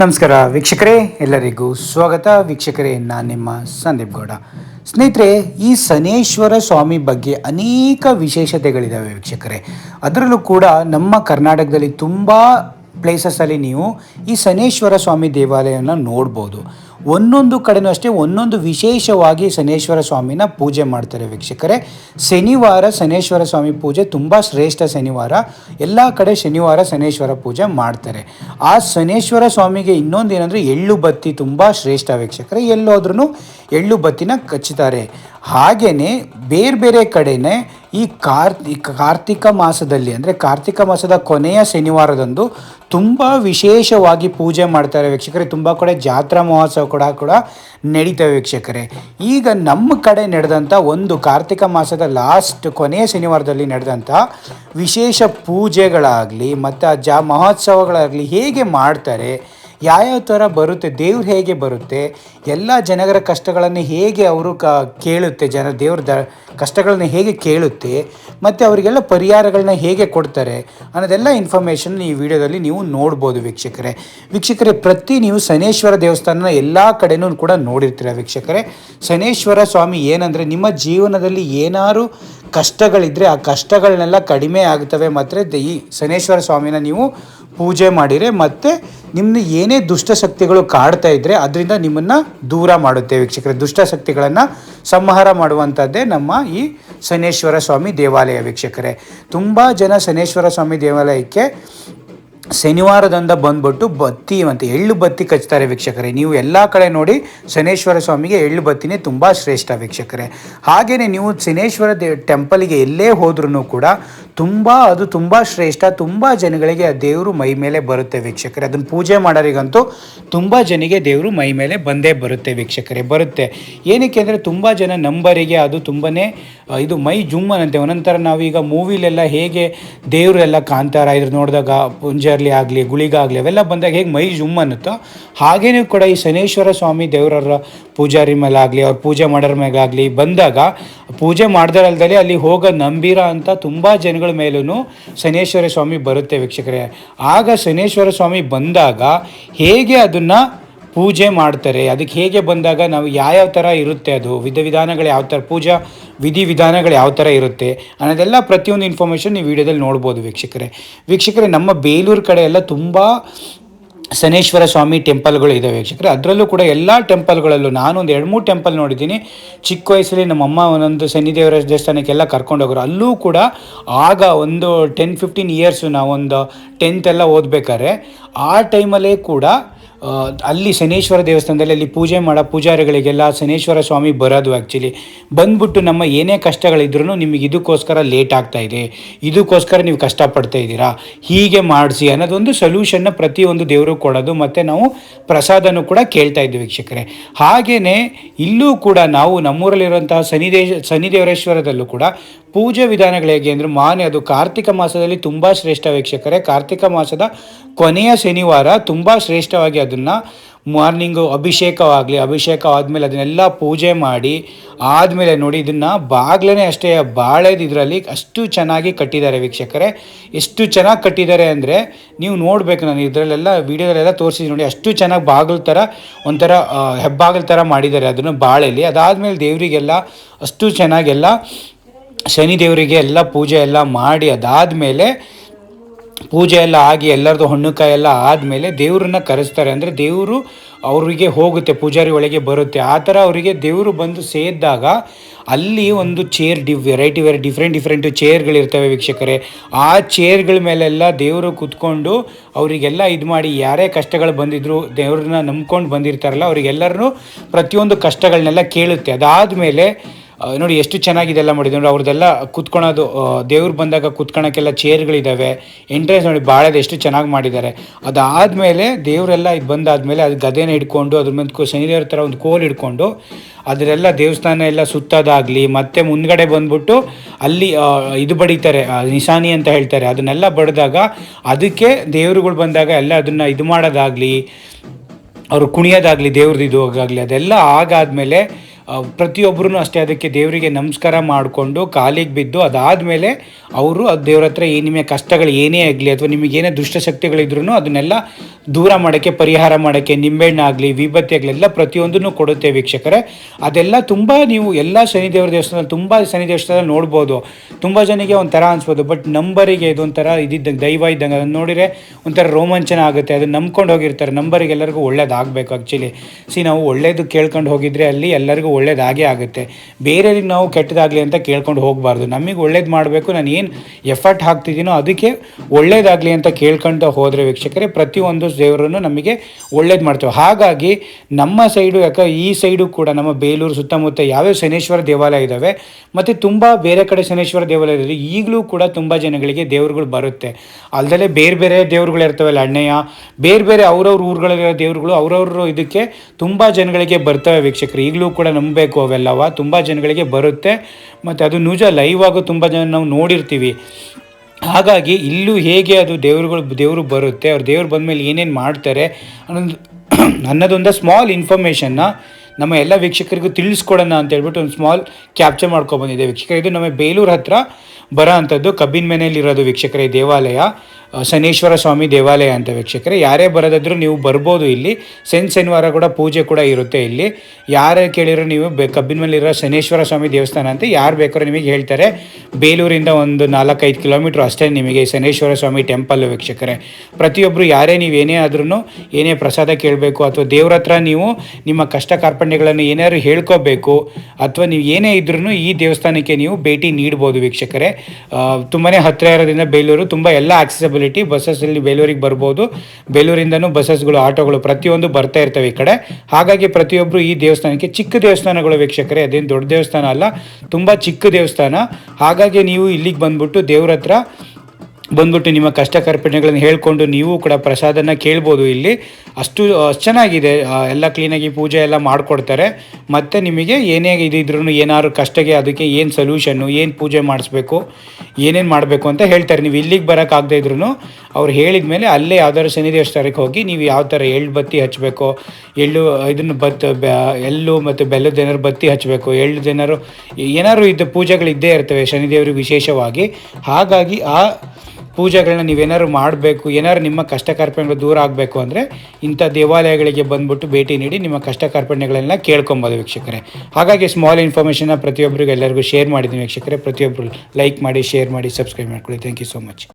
ನಮಸ್ಕಾರ ವೀಕ್ಷಕರೇ, ಎಲ್ಲರಿಗೂ ಸ್ವಾಗತ. ವೀಕ್ಷಕರೇ, ನಾನು ನಿಮ್ಮ ಸಂದೀಪ್ ಗೌಡ. ಸ್ನೇಹಿತರೆ, ಈ ಸನೇಶ್ವರ ಸ್ವಾಮಿ ಬಗ್ಗೆ ಅನೇಕ ವಿಶೇಷತೆಗಳಿದ್ದಾವೆ ವೀಕ್ಷಕರೇ. ಅದರಲ್ಲೂ ಕೂಡ ನಮ್ಮ ಕರ್ನಾಟಕದಲ್ಲಿ ತುಂಬ ಪ್ಲೇಸಸ್ಸಲ್ಲಿ ನೀವು ಈ ಸನೇಶ್ವರ ಸ್ವಾಮಿ ದೇವಾಲಯವನ್ನು ನೋಡ್ಬೋದು. ಒಂದೊಂದು ಕಡೆನೂ ಅಷ್ಟೇ ಒಂದೊಂದು ವಿಶೇಷವಾಗಿ ಶನೇಶ್ವರ ಸ್ವಾಮಿನ ಪೂಜೆ ಮಾಡ್ತಾರೆ ವೀಕ್ಷಕರೇ. ಶನಿವಾರ ಶನೇಶ್ವರ ಸ್ವಾಮಿ ಪೂಜೆ ತುಂಬ ಶ್ರೇಷ್ಠ ಶನಿವಾರ. ಎಲ್ಲ ಕಡೆ ಶನಿವಾರ ಶನೇಶ್ವರ ಪೂಜೆ ಮಾಡ್ತಾರೆ. ಆ ಶನೇಶ್ವರ ಸ್ವಾಮಿಗೆ ಇನ್ನೊಂದು ಏನಂದರೆ ಎಳ್ಳು ಬತ್ತಿ ತುಂಬ ಶ್ರೇಷ್ಠ ವೀಕ್ಷಕರೇ. ಎಲ್ಲೋದ್ರೂ ಎಳ್ಳು ಬತ್ತಿನ ಕಚ್ಚುತ್ತಾರೆ ಹಾಗೆಯೇ ಬೇರೆ ಬೇರೆ ಕಡೆನೇ ಈ ಕಾರ್ತಿಕ ಕಾರ್ತಿಕ ಮಾಸದಲ್ಲಿ ಅಂದರೆ ಕಾರ್ತಿಕ ಮಾಸದ ಕೊನೆಯ ಶನಿವಾರದಂದು ತುಂಬ ವಿಶೇಷವಾಗಿ ಪೂಜೆ ಮಾಡ್ತಾರೆ ವೀಕ್ಷಕರೇ. ತುಂಬ ಕಡೆ ಜಾತ್ರಾ ಮಹೋತ್ಸವ ಕೂಡ ಕೂಡ ನಡೀತವೆ ವೀಕ್ಷಕರೇ. ಈಗ ನಮ್ಮ ಕಡೆ ನಡೆದಂಥ ಒಂದು ಕಾರ್ತಿಕ ಮಾಸದ ಲಾಸ್ಟ್ ಕೊನೆಯ ಶನಿವಾರದಲ್ಲಿ ನಡೆದಂಥ ವಿಶೇಷ ಪೂಜೆಗಳಾಗಲಿ, ಮತ್ತು ಆ ಜಾ ಮಹೋತ್ಸವಗಳಾಗಲಿ ಹೇಗೆ ಮಾಡ್ತಾರೆ ಯಾವ್ಯಾವ ಥರ ಬರುತ್ತೆ, ದೇವ್ರು ಹೇಗೆ ಬರುತ್ತೆ, ಎಲ್ಲ ಜನಗರ ಕಷ್ಟಗಳನ್ನು ಹೇಗೆ ಅವರು ಕ, ಕೇಳುತ್ತೆ, ಜನ ದೇವ್ರ ದ, ಕಷ್ಟಗಳನ್ನು ಹೇಗೆ ಕೇಳುತ್ತೆ, ಮತ್ತು ಅವರಿಗೆಲ್ಲ ಪರಿಹಾರಗಳನ್ನ ಹೇಗೆ ಕೊಡ್ತಾರೆ ಅನ್ನೋದೆಲ್ಲ ಇನ್ಫಾರ್ಮೇಷನ್ ಈ ವಿಡಿಯೋದಲ್ಲಿ ನೀವು ನೋಡ್ಬೋದು ವೀಕ್ಷಕರೇ. ವೀಕ್ಷಕರೇ, ಪ್ರತಿ ನೀವು ಶನೇಶ್ವರ ದೇವಸ್ಥಾನನ ಎಲ್ಲ ಕಡೆನೂ ಕೂಡ ನೋಡಿರ್ತೀರ ವೀಕ್ಷಕರೇ. ಶನೇಶ್ವರ ಸ್ವಾಮಿ ಏನಂದರೆ, ನಿಮ್ಮ ಜೀವನದಲ್ಲಿ ಏನಾರು ಕಷ್ಟಗಳಿದ್ದರೆ ಆ ಕಷ್ಟಗಳನ್ನೆಲ್ಲ ಕಡಿಮೆ ಆಗ್ತವೆ ಮತ್ತು ಈ ಶನೇಶ್ವರ ಸ್ವಾಮಿನ ನೀವು ಪೂಜೆ ಮಾಡಿದರೆ ಮತ್ತು ನಿಮ್ಮನ್ನ ಏನೇ ದುಷ್ಟಶಕ್ತಿಗಳು ಕಾಡ್ತಾ ಇದ್ದರೆ ಅದರಿಂದ ನಿಮ್ಮನ್ನು ದೂರ ಮಾಡುತ್ತೆ ವೀಕ್ಷಕರೇ. ದುಷ್ಟಶಕ್ತಿಗಳನ್ನು ಸಂಹಾರ ಮಾಡುವಂಥದ್ದೇ ನಮ್ಮ ಈ ಶನೇಶ್ವರ ಸ್ವಾಮಿ ದೇವಾಲಯ ವೀಕ್ಷಕರೇ. ತುಂಬ ಜನ ಶನೇಶ್ವರ ಸ್ವಾಮಿ ದೇವಾಲಯಕ್ಕೆ ಶನಿವಾರದಿಂದ ಬಂದ್ಬಿಟ್ಟು ಬತ್ತಿ ಅಂತ ಎಳ್ಳು ಬತ್ತಿ ಕಚ್ತಾರೆ ವೀಕ್ಷಕರೇ. ನೀವು ಎಲ್ಲ ಕಡೆ ನೋಡಿ ಶನೇಶ್ವರ ಸ್ವಾಮಿಗೆ ಎಳ್ಳು ಬತ್ತಿನೇ ತುಂಬ ಶ್ರೇಷ್ಠ ವೀಕ್ಷಕರೇ. ಹಾಗೆಯೇ ನೀವು ಶನೇಶ್ವರ ದೇ ಟೆಂಪಲ್ಗೆ ಎಲ್ಲೇ ಹೋದ್ರೂ ಕೂಡ ತುಂಬ, ಅದು ತುಂಬ ಶ್ರೇಷ್ಠ, ತುಂಬ ಜನಗಳಿಗೆ ಆ ದೇವರು ಮೈ ಮೇಲೆ ಬರುತ್ತೆ ವೀಕ್ಷಕರೇ. ಅದನ್ನು ಪೂಜೆ ಮಾಡೋರಿಗಂತೂ ತುಂಬ ಜನಿಗೆ ದೇವರು ಮೈ ಮೇಲೆ ಬಂದೇ ಬರುತ್ತೆ ವೀಕ್ಷಕರೇ, ಬರುತ್ತೆ. ಏನಕ್ಕೆ ಅಂದರೆ ತುಂಬ ಜನ ನಂಬರಿಗೆ ಅದು ತುಂಬಾ ಇದು ಮೈ ಜುಮ್ಮನಂತೆ. ಒಂದೊಂಥರ ನಾವೀಗ ಮೂವಿಲೆಲ್ಲ ಹೇಗೆ ದೇವರೆಲ್ಲ ಕಾಂತಾರ ಇದ್ರ ನೋಡಿದಾಗ ಪುಂಜರ್ಲಿ ಆಗಲಿ, ಗುಳಿಗಾಗಲಿ, ಅವೆಲ್ಲ ಬಂದಾಗ ಹೇಗೆ ಮೈ ಜುಮ್ ಅನ್ನುತ್ತೋ, ಹಾಗೇನೆ ಕೂಡ ಈ ಶನೇಶ್ವರ ಸ್ವಾಮಿ ದೇವರ ಪೂಜಾರಿ ಮೇಲೆ ಆಗಲಿ ಅವ್ರ ಪೂಜೆ ಮಾಡೋರ ಮೇಲಾಗಲಿ ಬಂದಾಗ, ಪೂಜೆ ಮಾಡ್ದರಲ್ದಲ್ಲಿ ಅಲ್ಲಿ ಹೋಗೋ ನಂಬೀರ ಅಂತ ತುಂಬ ಜನಗಳ ಮೇಲೂ ಶನೇಶ್ವರ ಸ್ವಾಮಿ ಬರುತ್ತೆ ವೀಕ್ಷಕರೇ. ಆಗ ಶನೇಶ್ವರ ಸ್ವಾಮಿ ಬಂದಾಗ ಹೇಗೆ ಅದನ್ನು ಪೂಜೆ ಮಾಡ್ತಾರೆ. ಅದಕ್ಕೆ ಹೇಗೆ ಬಂದಾಗ ನಾವು ಯಾವ್ಯಾವ ಥರ ಇರುತ್ತೆ ಅದು? ವಿಧ ವಿಧಾನಗಳು ಯಾವ ಥರ ಪೂಜಾ ವಿಧಿ ವಿಧಾನಗಳು ಯಾವ ಥರ ಇರುತ್ತೆ? ಅನ್ನೋದೆಲ್ಲ ಪ್ರತಿಯೊಂದು ಇನ್ಫಾರ್ಮೇಷನ್ ನೀವು ವಿಡಿಯೋದಲ್ಲಿ ನೋಡ್ಬೋದು ವೀಕ್ಷಕರೇ. ವೀಕ್ಷಕರೇ, ನಮ್ಮ ಬೇಲೂರು ಕಡೆ ಎಲ್ಲ ತುಂಬ ಸನೇಶ್ವರ ಸ್ವಾಮಿ ಟೆಂಪಲ್ಗಳು ಇದೆ ವೀಕ್ಷಕರೇ. ಅದರಲ್ಲೂ ಕೂಡ ಎಲ್ಲ ಟೆಂಪಲ್ಗಳಲ್ಲೂ ನಾನು ಒಂದು ಎರಡು ಮೂರು ಟೆಂಪಲ್ ನೋಡಿದ್ದೀನಿ. ಚಿಕ್ಕ ವಯಸ್ಸಲ್ಲಿ ನಮ್ಮಮ್ಮ ಒಂದೊಂದು ಶನಿದೇವರ ದೇವಸ್ಥಾನಕ್ಕೆಲ್ಲ ಕರ್ಕೊಂಡೋಗ್ರು ಅಲ್ಲೂ ಕೂಡ ಆಗ ಒಂದು ಟೆನ್ ಫಿಫ್ಟೀನ್ ಇಯರ್ಸು ನಾವೊಂದು ಟೆಂತ್ ಎಲ್ಲ ಓದ್ಬೇಕಾದ್ರೆ ಆ ಟೈಮಲ್ಲೇ ಕೂಡ ಅಲ್ಲಿ ಶನೇಶ್ವರ ದೇವಸ್ಥಾನದಲ್ಲಿ ಅಲ್ಲಿ ಪೂಜೆ ಮಾಡೋ ಪೂಜಾರಿಗಳಿಗೆಲ್ಲ ಶನೇಶ್ವರ ಸ್ವಾಮಿ ಬರೋದು ಆ್ಯಕ್ಚುಲಿ ಬಂದ್ಬಿಟ್ಟು ನಮ್ಮ ಏನೇ ಕಷ್ಟಗಳಿದ್ರೂ ನಿಮಗೆ ಇದಕ್ಕೋಸ್ಕರ ಲೇಟ್ ಆಗ್ತಾ ಇದೆ. ಇದಕ್ಕೋಸ್ಕರ ನೀವು ಕಷ್ಟಪಡ್ತಾ ಇದ್ದೀರಾ? ಹೀಗೆ ಮಾಡಿಸಿ ಅನ್ನೋದೊಂದು ಸೊಲ್ಯೂಷನ್ನ ಪ್ರತಿಯೊಂದು ದೇವರು ಕೊಡೋದು ಮತ್ತು ನಾವು ಪ್ರಸಾದನೂ ಕೂಡ ಕೇಳ್ತಾ ಇದ್ದೀವಿ ವೀಕ್ಷಕರೇ. ಹಾಗೆಯೇ ಇಲ್ಲೂ ಕೂಡ ನಾವು ನಮ್ಮೂರಲ್ಲಿರುವಂತಹ ಶನಿದೇ ಶನಿದೇವರೇಶ್ವರದಲ್ಲೂ ಕೂಡ ಪೂಜೆ ವಿಧಾನಗಳು ಹೇಗೆ ಅಂದರೆ ಮಾನ್ಯ ಅದು ಕಾರ್ತಿಕ ಮಾಸದಲ್ಲಿ ತುಂಬ ಶ್ರೇಷ್ಠ ವೀಕ್ಷಕರೇ. ಕಾರ್ತಿಕ ಮಾಸದ ಕೊನೆಯ ಶನಿವಾರ ತುಂಬ ಶ್ರೇಷ್ಠವಾಗಿ ಅದನ್ನು ಮಾರ್ನಿಂಗು ಅಭಿಷೇಕವಾಗಲಿ ಅಭಿಷೇಕ ಆದಮೇಲೆ ಅದನ್ನೆಲ್ಲ ಪೂಜೆ ಮಾಡಿ, ಆದಮೇಲೆ ನೋಡಿ ಇದನ್ನು ಬಾಗ್ಲೇ ಅಷ್ಟೇ, ಬಾಳೆದು ಇದರಲ್ಲಿ ಅಷ್ಟು ಚೆನ್ನಾಗಿ ಕಟ್ಟಿದ್ದಾರೆ ವೀಕ್ಷಕರೇ. ಎಷ್ಟು ಚೆನ್ನಾಗಿ ಕಟ್ಟಿದ್ದಾರೆ ಅಂದರೆ ನೀವು ನೋಡಬೇಕು, ನಾನು ಇದರಲ್ಲೆಲ್ಲ ವೀಡಿಯೋದಲ್ಲೆಲ್ಲ ತೋರಿಸಿದ್ದೀನಿ ನೋಡಿ, ಅಷ್ಟು ಚೆನ್ನಾಗಿ ಬಾಗಿಲು ಥರ ಒಂಥರ ಹೆಬ್ಬಾಗಲ ಥರ ಮಾಡಿದ್ದಾರೆ ಅದನ್ನು ಬಾಳೆಯಲ್ಲಿ ಅದಾದಮೇಲೆ ದೇವರಿಗೆಲ್ಲ ಅಷ್ಟು ಚೆನ್ನಾಗೆಲ್ಲ ಶನಿ ದೇವರಿಗೆ ಎಲ್ಲ ಪೂಜೆ ಎಲ್ಲ ಮಾಡಿ, ಅದಾದಮೇಲೆ ಪೂಜೆ ಎಲ್ಲ ಆಗಿ ಎಲ್ಲರದು ಹಣ್ಣುಕಾಯಿ ಎಲ್ಲ ಆದಮೇಲೆ ದೇವ್ರನ್ನ ಕರೆಸ್ತಾರೆ. ಅಂದರೆ ದೇವರು ಅವರಿಗೆ ಹೋಗುತ್ತೆ, ಪೂಜಾರಿ ಒಳಗೆ ಬರುತ್ತೆ. ಆ ಥರ ಅವರಿಗೆ ದೇವರು ಬಂದು ಸೇದ್ದಾಗ ಅಲ್ಲಿ ಒಂದು chair D variety ವೆರೈ different different ಚೇರ್ಗಳಿರ್ತವೆ ವೀಕ್ಷಕರೇ. ಆ ಚೇರ್ಗಳ ಮೇಲೆಲ್ಲ ದೇವರು ಕುತ್ಕೊಂಡು ಅವರಿಗೆಲ್ಲ ಇದು ಮಾಡಿ ಯಾರೇ ಕಷ್ಟಗಳು ಬಂದಿದ್ರು ದೇವ್ರನ್ನ ನಂಬ್ಕೊಂಡು ಬಂದಿರ್ತಾರಲ್ಲ ಅವರಿಗೆಲ್ಲರೂ ಪ್ರತಿಯೊಂದು ಕಷ್ಟಗಳನ್ನೆಲ್ಲ ಕೇಳುತ್ತೆ. ಅದಾದಮೇಲೆ ನೋಡಿ ಎಷ್ಟು ಚೆನ್ನಾಗಿದೆಲ್ಲ ಮಾಡಿದ್ರು. ನೋಡಿ, ಅವ್ರದ್ದೆಲ್ಲ ಕುತ್ಕೊಳೋದು ದೇವ್ರು ಬಂದಾಗ ಕುತ್ಕೊಳಕ್ಕೆಲ್ಲ ಚೇರ್ಗಳಿದ್ದಾವೆ ಎಂಟ್ರೆನ್ಸ್ ನೋಡಿ ಭಾಳ ಎಷ್ಟು ಚೆನ್ನಾಗಿ ಮಾಡಿದ್ದಾರೆ. ಅದಾದಮೇಲೆ ದೇವರೆಲ್ಲ ಇದು ಬಂದಾದಮೇಲೆ ಅದು ಗದೆನ ಹಿಡ್ಕೊಂಡು, ಅದ್ರ ಮೇಲೆ ಶನಿದೇವ್ರ ಥರ ಒಂದು ಕೋಲ್ ಹಿಡ್ಕೊಂಡು, ಅದರೆಲ್ಲ ದೇವಸ್ಥಾನ ಎಲ್ಲ ಸುತ್ತೋದಾಗಲಿ, ಮತ್ತೆ ಮುಂದ್ಗಡೆ ಬಂದ್ಬಿಟ್ಟು ಅಲ್ಲಿ ಇದು ಬಡಿತಾರೆ ನಿಶಾನಿ ಅಂತ ಹೇಳ್ತಾರೆ. ಅದನ್ನೆಲ್ಲ ಬಡಿದಾಗ ಅದಕ್ಕೆ ದೇವರುಗಳು ಬಂದಾಗ ಎಲ್ಲ ಅದನ್ನು ಇದು ಮಾಡೋದಾಗಲಿ, ಅವರು ಕುಣಿಯೋದಾಗಲಿ ದೇವ್ರದ್ದು ಇದು ಆಗಲಿ ಅದೆಲ್ಲ ಆಗಾದಮೇಲೆ ಪ್ರತಿಯೊಬ್ಬರೂ ಅಷ್ಟೇ ಅದಕ್ಕೆ ದೇವರಿಗೆ ನಮಸ್ಕಾರ ಮಾಡಿಕೊಂಡು ಕಾಲಿಗೆ ಬಿದ್ದು ಅದಾದಮೇಲೆ ಅವರು ಅದು ದೇವ್ರ ಹತ್ರ ನಿಮಗೆ ಕಷ್ಟಗಳು ಏನೇ ಆಗಲಿ ಅಥವಾ ನಿಮಗೇನೇ ದುಷ್ಟಶಕ್ತಿಗಳಿದ್ರೂ ಅದನ್ನೆಲ್ಲ ದೂರ ಮಾಡೋಕ್ಕೆ, ಪರಿಹಾರ ಮಾಡೋಕ್ಕೆ, ನಿಂಬೆಹಣ್ಣು ಆಗಲಿ ವಿಭತ್ತಿ ಆಗಲಿ ಎಲ್ಲ ಪ್ರತಿಯೊಂದನ್ನು ಕೊಡುತ್ತೆ ವೀಕ್ಷಕರೇ. ಅದೆಲ್ಲ ತುಂಬ ನೀವು ಎಲ್ಲ ಶನಿದೇವರ ದೇವಸ್ಥಾನ ತುಂಬ ಶನಿ ದೇವಸ್ಥಾನ ನೋಡ್ಬೋದು. ತುಂಬ ಜನಕ್ಕೆ ಒಂಥರ ಅನ್ಸ್ಬೋದು. ಬಟ್ ನಂಬರಿಗೆ ಇದೊಂಥರ ಇದ್ದಂಗೆ ದೈವ ಇದ್ದಂಗೆ ಅದನ್ನು ನೋಡಿದರೆ ಒಂಥರ ರೋಮಾಂಚನ ಆಗುತ್ತೆ. ಅದನ್ನು ನಂಬ್ಕೊಂಡು ಹೋಗಿರ್ತಾರೆ. ನಂಬರಿಗೆ ಎಲ್ಲರಿಗೂ ಒಳ್ಳೇದಾಗಬೇಕು ಆ್ಯಕ್ಚುಲಿ ಸಿ ನಾವು ಒಳ್ಳೇದು ಕೇಳ್ಕೊಂಡು ಹೋಗಿದ್ರೆ ಅಲ್ಲಿ ಎಲ್ಲರಿಗೂ ಒಳ್ಳೇದಾಗೇ ಆಗುತ್ತೆ. ಬೇರೆಯವ್ರಿಗೆ ನಾವು ಕೆಟ್ಟದಾಗಲಿ ಅಂತ ಕೇಳ್ಕೊಂಡು ಹೋಗಬಾರ್ದು. ನಮಗೆ ಒಳ್ಳೇದು ಮಾಡಬೇಕು, ನಾನು ಏನು ಎಫರ್ಟ್ ಹಾಕ್ತಿದ್ದೀನೋ ಅದಕ್ಕೆ ಒಳ್ಳೇದಾಗಲಿ ಅಂತ ಕೇಳ್ಕೊಳ್ತಾ ಹೋದರೆ ವೀಕ್ಷಕರೇ, ಪ್ರತಿಯೊಂದು ದೇವರನ್ನು ನಮಗೆ ಒಳ್ಳೇದು ಮಾಡ್ತೇವೆ. ಹಾಗಾಗಿ ನಮ್ಮ ಸೈಡು, ಯಾಕೆ ಈ ಸೈಡು ಕೂಡ ನಮ್ಮ ಬೇಲೂರು ಸುತ್ತಮುತ್ತ ಯಾವ್ಯಾವ ಶನೇಶ್ವರ ದೇವಾಲಯ ಇದ್ದಾವೆ ಮತ್ತು ತುಂಬ ಬೇರೆ ಕಡೆ ಶನೇಶ್ವರ ದೇವಾಲಯ ಇದೆ ಈಗಲೂ ಕೂಡ ತುಂಬ ಜನಗಳಿಗೆ ದೇವರುಗಳು ಬರುತ್ತೆ. ಅಲ್ಲದೆ ಬೇರೆ ಬೇರೆ ದೇವರುಗಳು ಇರ್ತವಲ್ಲ ಅಣ್ಣಯ್ಯ ಬೇರೆ ಬೇರೆ ಅವ್ರವ್ರ ಊರುಗಳಲ್ಲಿರೋ ದೇವರುಗಳು ಅವ್ರವ್ರ ಇದಕ್ಕೆ ತುಂಬ ಜನಗಳಿಗೆ ಬರ್ತವೆ ವೀಕ್ಷಕರು. ಈಗಲೂ ಕೂಡ ನಂಬಬೇಕು ಅವೆಲ್ಲವ. ತುಂಬ ಜನಗಳಿಗೆ ಬರುತ್ತೆ. ಮತ್ತು ಅದು ನಿಜ ಲೈವ್ ಆಗೋ ತುಂಬ ಜನ ನಾವು ನೋಡಿರ್ತೀವಿ. ಹಾಗಾಗಿ ಇಲ್ಲೂ ಹೇಗೆ ಅದು ದೇವರುಗಳು, ದೇವರು ಬರುತ್ತೆ, ಅವ್ರು ದೇವ್ರು ಬಂದಮೇಲೆ ಏನೇನು ಮಾಡ್ತಾರೆ ಅನ್ನೋದು ಅನ್ನೋದೊಂದು ಸ್ಮಾಲ್ ಇನ್ಫಾರ್ಮೇಷನ್ನ ನಮ್ಮ ಎಲ್ಲ ವೀಕ್ಷಕರಿಗೂ ತಿಳಿಸ್ಕೊಡೋಣ ಅಂತ ಹೇಳ್ಬಿಟ್ಟು ಒಂದು ಸ್ಮಾಲ್ ಕ್ಯಾಪ್ಚರ್ ಮಾಡ್ಕೊಬಂದಿದೆ ವೀಕ್ಷಕರ, ಇದು ನಮ್ಮ ಬೇಲೂರು ಹತ್ರ ಬರೋ ಅಂಥದ್ದು ಕಬ್ಬಿನ ಮನೆಯಲ್ಲಿರೋದು ವೀಕ್ಷಕರ ದೇವಾಲಯ. ಶನೇಶ್ವರ ಸ್ವಾಮಿ ದೇವಾಲಯ ಅಂತ ವೀಕ್ಷಕರೇ. ಯಾರೇ ಬರೋದಾದ್ರೂ ನೀವು ಬರ್ಬೋದು ಇಲ್ಲಿ. ಸೆನ್ ಶನಿವಾರ ಕೂಡ ಪೂಜೆ ಕೂಡ ಇರುತ್ತೆ ಇಲ್ಲಿ. ಯಾರೇ ಕೇಳಿರೋ ನೀವು ಬೆ, ಕಬ್ಬಿನ ಮೇಲಿರೋ ಶನೇಶ್ವರ ಸ್ವಾಮಿ ದೇವಸ್ಥಾನ ಅಂತ ಯಾರು ಬೇಕಾದ್ರೂ ನಿಮಗೆ ಹೇಳ್ತಾರೆ. ಬೇಲೂರಿಂದ ಒಂದು ನಾಲ್ಕೈದು ಕಿಲೋಮೀಟ್ರ್ ಅಷ್ಟೇ ನಿಮಗೆ ಶನೇಶ್ವರ ಸ್ವಾಮಿ ಟೆಂಪಲ್ ವೀಕ್ಷಕರೇ. ಪ್ರತಿಯೊಬ್ಬರು ಯಾರೇ ನೀವು ಏನೇ ಆದ್ರೂ ಏನೇ ಪ್ರಸಾದ ಕೇಳಬೇಕು ಅಥವಾ ದೇವ್ರ ಹತ್ರ ನೀವು ನಿಮ್ಮ ಕಷ್ಟ ಕಾರ್ಪಣ್ಯಗಳನ್ನು ಏನಾದ್ರು ಹೇಳ್ಕೋಬೇಕು ಅಥವಾ ನೀವು ಏನೇ ಇದ್ರೂ ಈ ದೇವಸ್ಥಾನಕ್ಕೆ ನೀವು ಭೇಟಿ ನೀಡ್ಬೋದು ವೀಕ್ಷಕರೇ. ತುಂಬಾ ಹತ್ತಿರ ಇರೋದ್ರಿಂದ ಬೇಲೂರು ತುಂಬ ಎಲ್ಲ ಆಕ್ಸೆಸಿಬಿಲಿಟಿ ಬಸ್ಸಸ್ಸಲ್ಲಿ ಬೇಲೂರಿಗೆ ಬರ್ಬೋದು. ಬೇಲೂರಿಂದನೂ ಬಸ್ಸಸ್ಗಳು ಆಟೋಗಳು ಪ್ರತಿಯೊಂದು ಬರ್ತಾ ಇರ್ತವೆ ಈ ಕಡೆ. ಹಾಗಾಗಿ ಪ್ರತಿಯೊಬ್ಬರು ಈ ದೇವಸ್ಥಾನಕ್ಕೆ ಚಿಕ್ಕ ದೇವಸ್ಥಾನಗಳು ವೀಕ್ಷಕರೇ. ಅದೇನು ದೊಡ್ಡ ದೇವಸ್ಥಾನ ಅಲ್ಲ, ತುಂಬ ಚಿಕ್ಕ ದೇವಸ್ಥಾನ. ಹಾಗಾಗಿ ನೀವು ಇಲ್ಲಿಗೆ ಬಂದ್ಬಿಟ್ಟು ದೇವ್ರ ಹತ್ರ ಬಂದ್ಬಿಟ್ಟು ನಿಮ್ಮ ಕಷ್ಟ ಕರ್ಪಣೆಗಳನ್ನು ಹೇಳ್ಕೊಂಡು ನೀವು ಕೂಡ ಪ್ರಸಾದನ ಕೇಳ್ಬೋದು ಇಲ್ಲಿ. ಅಷ್ಟು ಚೆನ್ನಾಗಿದೆ. ಎಲ್ಲ ಕ್ಲೀನಾಗಿ ಪೂಜೆ ಎಲ್ಲ ಮಾಡಿಕೊಡ್ತಾರೆ. ಮತ್ತು ನಿಮಗೆ ಏನೇ ಇದಿದ್ರೂ ಏನಾದ್ರು ಕಷ್ಟಕ್ಕೆ ಅದಕ್ಕೆ ಏನು ಸೊಲ್ಯೂಷನ್ನು ಏನು ಪೂಜೆ ಮಾಡಿಸ್ಬೇಕು, ಏನೇನು ಮಾಡಬೇಕು ಅಂತ ಹೇಳ್ತಾರೆ. ನೀವು ಇಲ್ಲಿಗೆ ಬರೋಕ್ಕಾಗದೇ ಇದ್ರೂ ಅವ್ರು ಹೇಳಿದ ಮೇಲೆ ಅಲ್ಲೇ ಯಾವ್ದಾದ್ರು ಶನಿ ದೇವಸ್ಥಾನಕ್ಕೆ ಹೋಗಿ ನೀವು ಯಾವ ಥರ ಎಳ್ಳು ಬತ್ತಿ ಹಚ್ಚಬೇಕು ಎಳ್ಳು, ಇದನ್ನು ಬತ್ ಎಳ್ಳು ಮತ್ತು ಬೆಲ್ಲದ ಜನರು ಬತ್ತಿ ಹಚ್ಚಬೇಕು ಎಳ್ಳು ಜನರು ಏನಾದ್ರು ಇದ್ದ ಪೂಜೆಗಳು ಇದ್ದೇ ಇರ್ತವೆ ಶನಿದೇವರು ವಿಶೇಷವಾಗಿ. ಹಾಗಾಗಿ ಆ ಪೂಜೆಗಳನ್ನ ನೀವೇನಾದ್ರು ಮಾಡಬೇಕು, ಏನಾದ್ರು ನಿಮ್ಮ ಕಷ್ಟ ಕಾರ್ಪಣ್ಯಗಳು ದೂರ ಆಗಬೇಕು ಅಂದರೆ ಇಂಥ ದೇವಾಲಯಗಳಿಗೆ ಬಂದ್ಬಿಟ್ಟು ಭೇಟಿ ನೀಡಿ ನಿಮ್ಮ ಕಷ್ಟ ಕಾರ್ಪಣ್ಯಗಳೆಲ್ಲ ಕೇಳ್ಕೊಬೋದು ವೀಕ್ಷಕರೇ. ಹಾಗಾಗಿ ಸ್ಮಾಲ್ ಇನ್ಫಾರ್ಮೇಷನ್ನ ಪ್ರತಿಯೊಬ್ಬರಿಗೂ ಎಲ್ಲರಿಗೂ ಶೇರ್ ಮಾಡಿದ್ದೀನಿ ವೀಕ್ಷಕರೇ. ಪ್ರತಿಯೊಬ್ಬರು ಲೈಕ್ ಮಾಡಿ ಶೇರ್ ಮಾಡಿ ಸಬ್ಸ್ಕ್ರೈಬ್ ಮಾಡ್ಕೊಳ್ಳಿ. Thank you so much